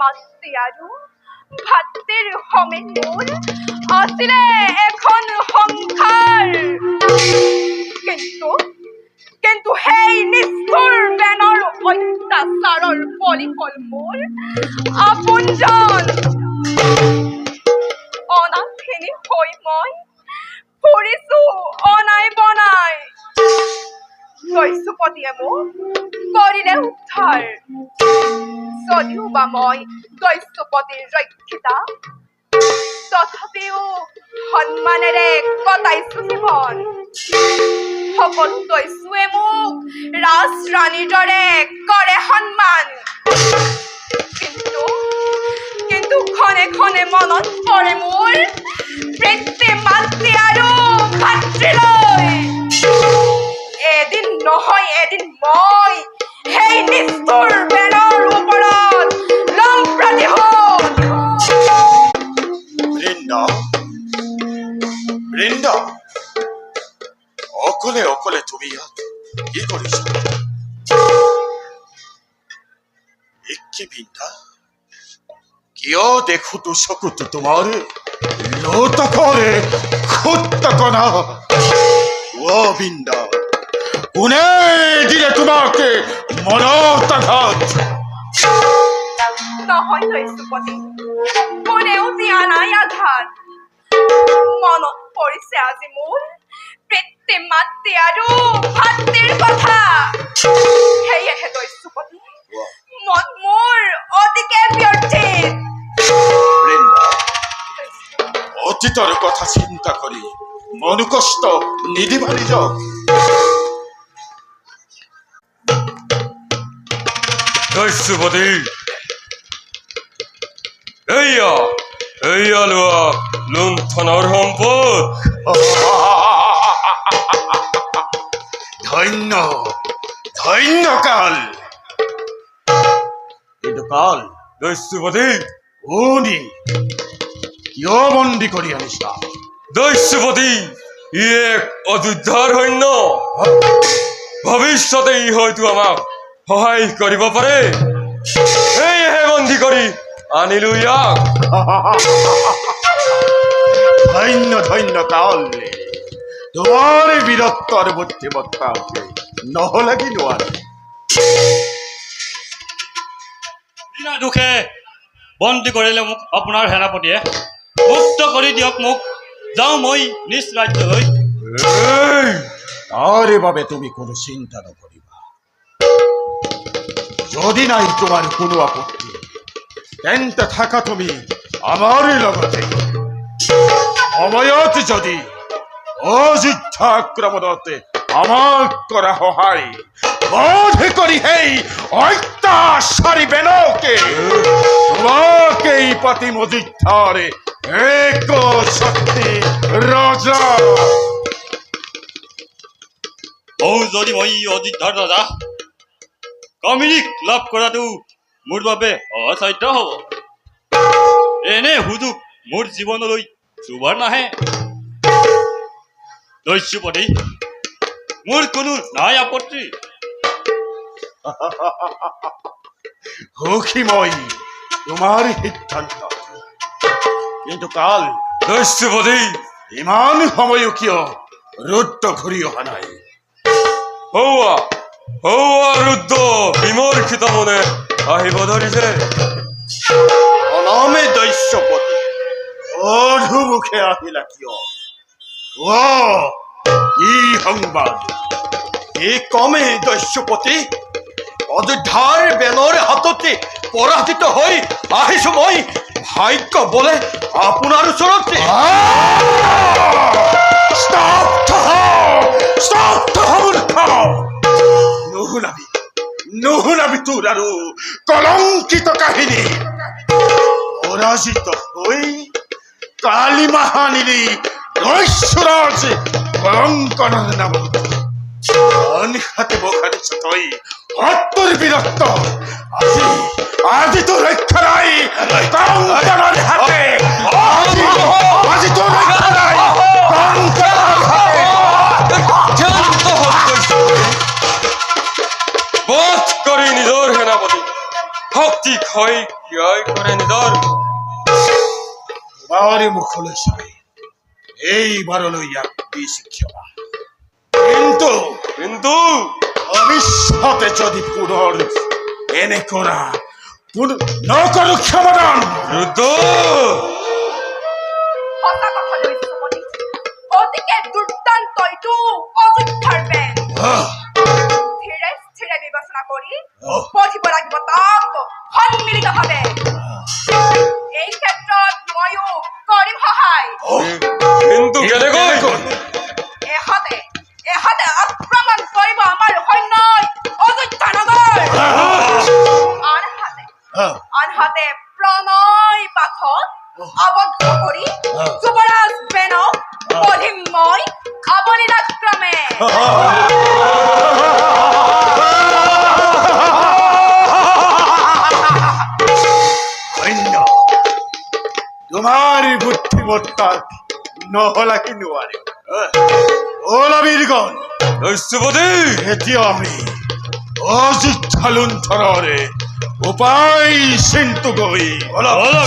মাতৃ আৰু ভাতৃৰ সমেত মোৰ আছিলে এখন সংসাৰ কিন্তু কিন্তু সেই নিষ্ঠুৰ বেনৰ অত্যাচাৰৰ ফলিফল মোৰ আপোনজন অনাথিনী হৈ মই ফুৰিছো অনাই বনাই দস্যুপতিয়ে মোক কৰিলে উদ্ধাৰ মই দস্যুপতিৰ ৰক্ষিতা। তথাপিও সন্মানেৰে কটাইছো জীৱন সকলো দস্যুৱে মোক ৰাজ ৰাণীৰ দৰে কৰে সন্মান। কিন্তু কিন্তু ক্ষণে ক্ষণে মনত পৰে মোৰ পিতৃ মাতৃ আৰু ভাতৃলৈ। এদিন নহয়, এদিন মই সেই নিষ্ঠুৰ বৃন্দা অকলে অকলে তুমি কি কৰিছা একে বৃন্দা। কিয় দেখো তো চকুত তোমাৰ লোত কণা। ও বৃন্দা, কোনে দিলে তোমাকে মনত নহয় দস্যুপতি কোনেও দিয়া নাই আধাৰ মনত পৰিছে আজি মোৰ পিতৃ মাতৃ আৰু ভাতৃৰ কথা সেয়েহে দস্যুপতি মন মোৰ অতিকে ব্যৰ্থিত বৃন্দা অতীতৰ কথা চিন্তা কৰি মন কষ্ট নিদিবা নিজক দস্যুপতি এইয়া এইয়া লোৱা। লুণ্ঠনৰ সম্পদ ধন্য ধন্য কাল কিন্তু কাল দস্যুপতি শুনি কিয় বন্দী কৰি আনিছা দস্যুপতি ই এক অযোধ্যাৰ সৈন্য ভৱিষ্যতে ই হয়তো আমাক সহায় কৰিব পাৰে সেয়েহে বন্দী কৰি আনিলো ইয়াক ধন্য ধন্য কাল তোমাৰ বীৰত্বৰ বুদ্ধিমত্তাকে নহলাগি নোৱাৰে বিনা দুখে বন্দী কৰিলে মোক আপোনাৰ সেনাপতিয়ে। মুক্ত কৰি দিয়ক মোক। যাওঁ মই নিজ ৰাজ্যলৈ তাৰে বাবে তুমি কোনো চিন্তা নকৰিবা। যদি নাই তোমাৰ কোনো আপত্তি তেন্তে থাকা তুমি আমাৰ লগতে। সময়ত যদি অযোধ্যা আক্ৰমণতে আমাক কৰা সহায়, বধ কৰি সেই অত্যাচাৰী বেনকে। তোমাকেই পাতিম অযোধ্যাৰে এক শক্তি ৰজা হওঁ যদি মই অযোধ্যাৰ ৰজা কমিনীক লাভ কৰাটো মোৰ বাবে অসাধ্য হ'ব। এনে সুযোগ মোৰ জীৱনলৈ দুবাৰ নাহে দস্যুপতি মোৰ কোনো নাই আপত্তি সুখী মই তোমাৰ সিদ্ধান্ত কিন্তু কাল দস্যুপতি ইমান সময়ো কিয় ৰুদ্ৰ ঘূৰি অহা নাই হৌৱা হৌৱা ৰুদ্ৰ বিমৰ্ষিত মনে আহিব ধৰিছে অনামে দস্যপতি অধুমুখে আহিলা কিয়? কি সংবাদ? এই কমে দস্যুপতি অযোধ্যাৰ বেলৰ হাততে পৰাজিত হৈ আহিছো মই, ভাগ্য বোলে আপোনাৰ ওচৰতে। নুশুনাবি নুশুনাবি তোৰ আৰু কলংকিত কাহিনী। পৰাজিত হৈ মাহানিলি ঐশ্বৰাজ কলংকনৰ নামত আনহাতে বখানিছ তই সত্তৰ বীৰত্ব আজি আজি তোৰ ৰক্ষা নাই কংকণৰ হাতে। আজি তোৰ ৰক্ষা নাই কংকণৰ হাতে। বধ কৰি নিজৰ সেনাপতি ক্ষয় ক্ষয় করে নিদর তোমার মুখলে সাই এইবার লইয়া খেলা কিন্তু কিন্তু ভবিষ্যতে যদি পুনর এনে করা পুন ন করো ক্ষমদান। রুদ্র ধীৰে স্থিৰে বিবেচনা কৰি আহ, পঢ়িব লাগিব তাক সন্মিলিতভাৱে এই প্ৰণয় পাঠত আবদ্ধ কৰি যুৱৰাজ বেনক পঢ়িম মই তোমার বুদ্ধিমত্তা নহলাকি নোৱাৰে ওলা বীরগণ দস্যুপতি এতিয়া আমি অযোধ্যা লুণ্ঠনৰে উপায় সিন্তু গৈ হলো হলো